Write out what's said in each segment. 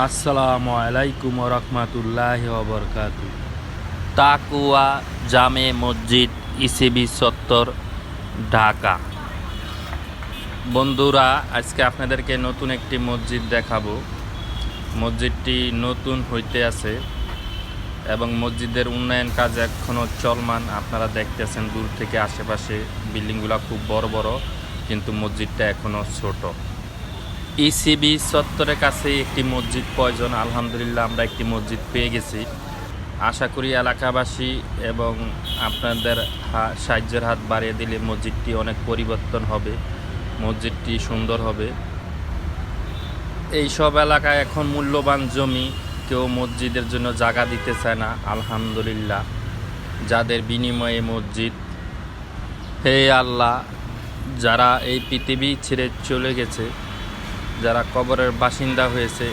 আসসালামু আলাইকুম রহমতুল্লাহ বরকাত তাকুয়া জামে মসজিদ ইসিবি চত্বর ঢাকা। বন্ধুরা, আজকে আপনাদেরকে নতুন একটি মসজিদ দেখাবো। মসজিদটি নতুন হইতে আছে এবং মসজিদের উন্নয়ন কাজ এখনও চলমান। আপনারা দেখতেছেন দূর থেকে আশেপাশে বিল্ডিংগুলো খুব বড় বড়, কিন্তু মসজিদটা এখনও ছোট। ইসিবি চত্বরের কাছে একটি মসজিদ প্রয়োজন। আলহামদুলিল্লাহ আমরা একটি মসজিদ পেয়ে গেছি। আশা করি এলাকাবাসী এবং আপনাদের সাহায্যের হাত বাড়িয়ে দিলে মসজিদটি অনেক পরিবর্তন হবে, মসজিদটি সুন্দর হবে। এই সব এলাকায় এখন মূল্যবান জমি, কেউ মসজিদের জন্য জায়গা দিতে চায় না, আলহামদুলিল্লাহ। যাদের বিনিময়ে মসজিদ, হে আল্লাহ, যারা এই পৃথিবী ছেড়ে চলে গেছে যারা কবরের বাসিন্দা হয়েছে,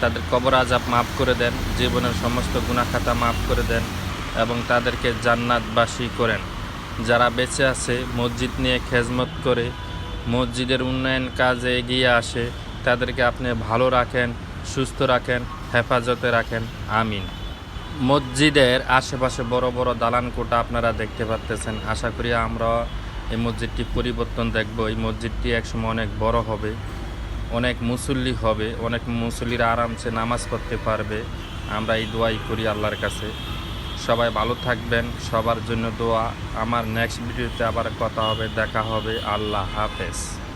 তাদের কবর আজাব মাফ করে দেন, জীবনের সমস্ত গুণাখাতা মাফ করে দেন এবং তাদেরকে জান্নাতবাসী করেন। যারা বেঁচে আছে, মসজিদ নিয়ে খেজমত করে, মসজিদের উন্নয়ন কাজে এগিয়ে আসে, তাদেরকে আপনি ভালো রাখেন, সুস্থ রাখেন, হেফাজতে রাখেন। আমিন। মসজিদের আশেপাশে বড় বড় দালান কোটা আপনারা দেখতে পাচ্তেছেন আশা করি আমরা এই মসজিদটি পরিবর্তন দেখব। এই মসজিদটি একসময় অনেক বড় হবে। অনেক মুসল্লি হবে, অনেক মুসল্লিরা আরামসে নামাজ পড়তে পারবে। আমরা এই দোয়াই করি আল্লাহর কাছে। সবাই ভালো থাকবেন, সবার জন্য দোয়া। আমার নেক্সট ভিডিওতে আবার কথা হবে, দেখা হবে। আল্লাহ হাফেজ।